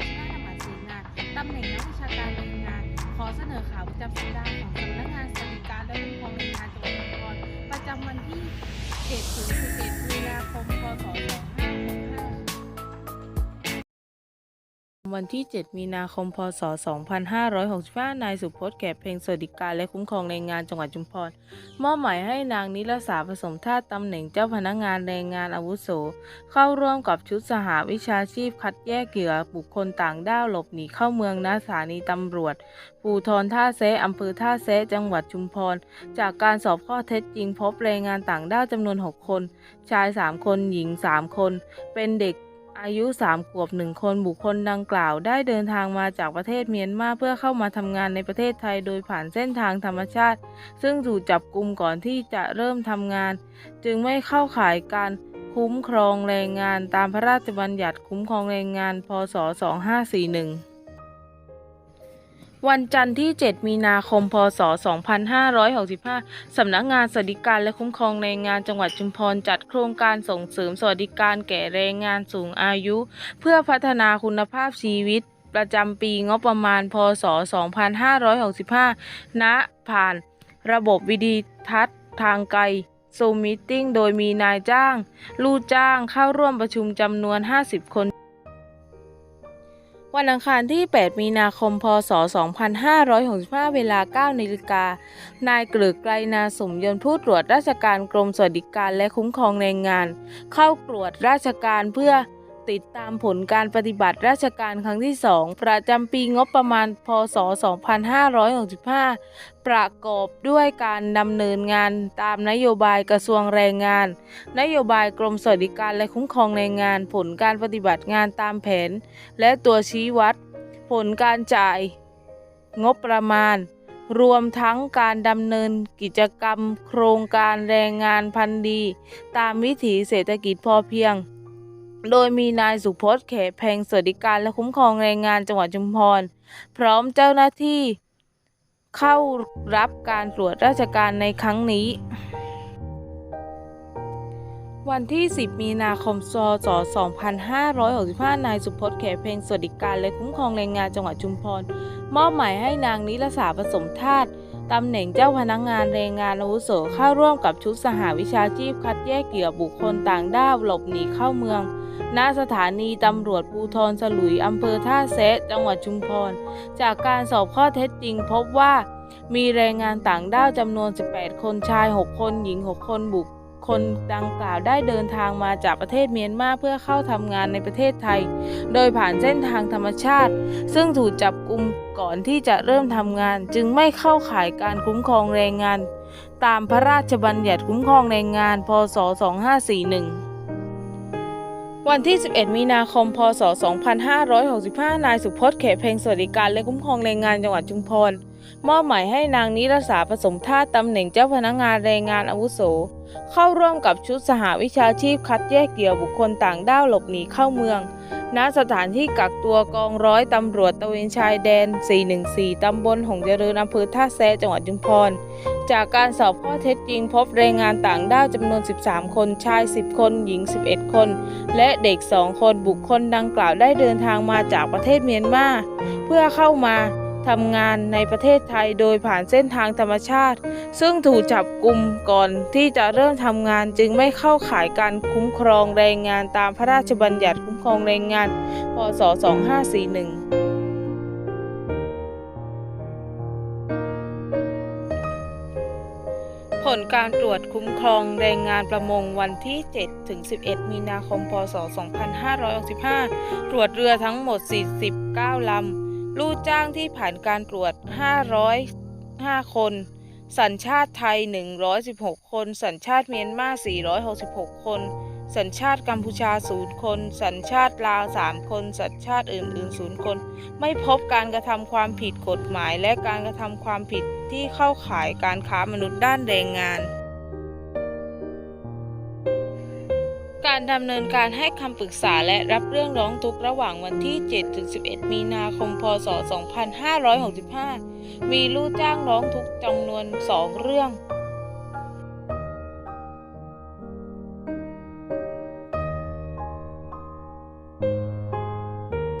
วิชาธรรมศาตร์งานตำแหน่งนักวิชาการแรงงาน ขอเสนอข่าวประจำสัปดาห์ของสำนักงานสวัสดิการและคุ้มครองแงานจังหวัดนครประจำวันที่7ถึง11าคมพศ วันที่ 7 มีนาคม พศ 2565 นายสุพจน์แก่เพลงสวัสดิการและคุ้มครองแรงงานจังหวัดชุมพร มอบหมายให้นางนิรสาผสมธาตุตำแหน่งเจ้าพนักงานแรงงานอาวุโส เข้าร่วมกับชุดสหวิชาชีพคัดแยกเหยื่อบุคคลต่างด้าวหลบหนีเข้าเมืองณสถานีตำรวจ ภูทรท่าแซะอำเภอท่าแซะจังหวัดชุมพร จากการสอบข้อเท็จจริงพบแรงงานต่างด้าวจำนวน 6 คน ชาย 3 คนหญิง 3 คน เป็นเด็ก อายุ 3 ขวบหนึ่งคนบุคคลดังกล่าว ได้เดินทางมาจากประเทศเมียนมาเพื่อเข้ามาทำงานในประเทศไทยโดยผ่านเส้นทางธรรมชาติ ซึ่งถูกจับกลุมก่อนที่จะเริ่มทำงาน จึงไม่เข้าข่ายการคุ้มครองแรงงานตามพระราชบัญญัติคุ้มครองแรงงาน พศ 2541 วันจันทร์ที่ 7 มีนาคม พศ 2565 สำนักงานสวัสดิการและคุ้มครองแรงงานจังหวัดชุมพรจัดโครงการส่งเสริมสวัสดิการแก่แรงงานสูงอายุ เพื่อพัฒนาคุณภาพชีวิตประจำปีงบประมาณ พศ 2565 ณ ผ่านระบบวิดีทัศน์ทางไกลซูมมิทติ้งโดยมีนายจ้าง ลูกจ้างเข้าร่วมประชุมจำนวน 50 คน วันอังคารที่ 8 มีนาคม พศ 2565 เวลา 9นาฬิกา นายเกลือกไกรนาสมยนต์ผู้ตรวจราชการกรมสวัสดิการและคุ้มครองแรงงาน เข้าตรวจราชการเพื่อ ติดตามผลการปฏิบัติราชการครั้งที่ 2 ประจำปีงบประมาณ พศ 2565 ประกอบด้วยการดำเนินงานตามนโยบายกระทรวงแรงงาน นโยบายกรมสวัสดิการและคุ้มครองแรงงาน ผลการปฏิบัติงานตามแผน และตัวชี้วัด ผลการจ่าย งบประมาณ รวมทั้งการดำเนินกิจกรรม โครงการแรงงานพันธุ์ดี ตามวิถีเศรษฐกิจพอเพียง โดยมีนายสุพจน์เขแพงสวัสดิการและคุ้มครองแรงงานจังหวัดชุมพร พร้อมเจ้าหน้าที่เข้ารับการตรวจราชการในครั้งนี้ วันที่ 10 มีนาคมศศ2565 นายสุพจน์แขเพลงสวัสดิการและคุ้มครองแรงงานจังหวัดชุมพร มอบหมายให้นางนิรสาผสมธาตุตำแหน่งเจ้าพนักงานแรงงานอาวุโสเข้าร่วมกับชุดสหวิชาชีพคัดแยกเหยื่อบุคคลต่างด้าวหลบหนีเข้าเมือง ณสถานีตำรวจภูธรสลุยอำเภอท่าแซะจังหวัดชุมพร จากการสอบข้อเท็จจริงพบว่ามีแรงงานต่างด้าวจำนวน 18 คนชาย 6 คน หญิง 6 คนบุคคลดังกล่าวได้เดินทางมาจากประเทศเมียนมาเพื่อเข้าทำงานในประเทศไทย โดยผ่านเส้นทางธรรมชาติ ซึ่งถูกจับกุมก่อนที่จะเริ่มทำงาน จึงไม่เข้าข่ายการคุ้มครองแรงงาน ตามพระราชบัญญัติคุ้มครองแรงงาน พศ 2541 วันที่ 11 มีนาคม พศ 2565 นายสุพจน์เขตเพลงสวัสดิการและคุ้มครองแรงงานจังหวัดชุมพรมอบหมายให้นางนิรสาผสมท่าตำแหน่งเจ้าพนักงานแรงงานอาวุโส เข้าร่วมกับชุดสหวิชาชีพคัดแยกเกี่ยวบุคคลต่างด้าวหลบหนีเข้าเมือง ณสถานที่กักตัวกองร้อยตำรวจตระเวนชายแดน 414 ตำบลหงเจริญอำเภอท่าแซจังหวัดจุมพร จากการสอบข้อเท็จจริงพบแรงงานต่างด้าวจำนวน 13 คน ชาย 10 คน หญิง 11 คน และเด็ก 2 คน บุคคลดังกล่าวได้เดินทางมาจากประเทศเมียนมา เพื่อเข้ามา ทำงานในประเทศไทยโดยผ่านเส้นทางธรรมชาติ ซึ่งถูกจับกลุ่มก่อนที่จะเริ่มทำงานจึงไม่เข้าข่ายการคุ้มครองแรงงานตามพระราชบัญญัติคุ้มครองแรงงาน พศ 2541ผลการตรวจคุ้มครองแรงงานประมงวันที่ 7 ถึง 11 มีนาคม พศ 2565 ตรวจเรือทั้งหมด 49 ลำ ลูกจ้างที่ผ่านการตรวจ 505 คน สัญชาติไทย 116 คน สัญชาติเมียนมา 466 คน สัญชาติกัมพูชา 0 คน สัญชาติลาว 3 คน สัญชาติอื่นๆ 0 คน ไม่พบการกระทำความผิดกฎหมาย และการกระทำความผิดที่เข้าข่ายการค้ามนุษย์ด้านแรงงาน การดำเนินการให้คำปรึกษาและรับเรื่องร้องทุกข์ระหว่างวันที่ 7-11 มีนาคม พศ 2565 มีลูกจ้างร้องทุกข์จำนวน 2 เรื่อง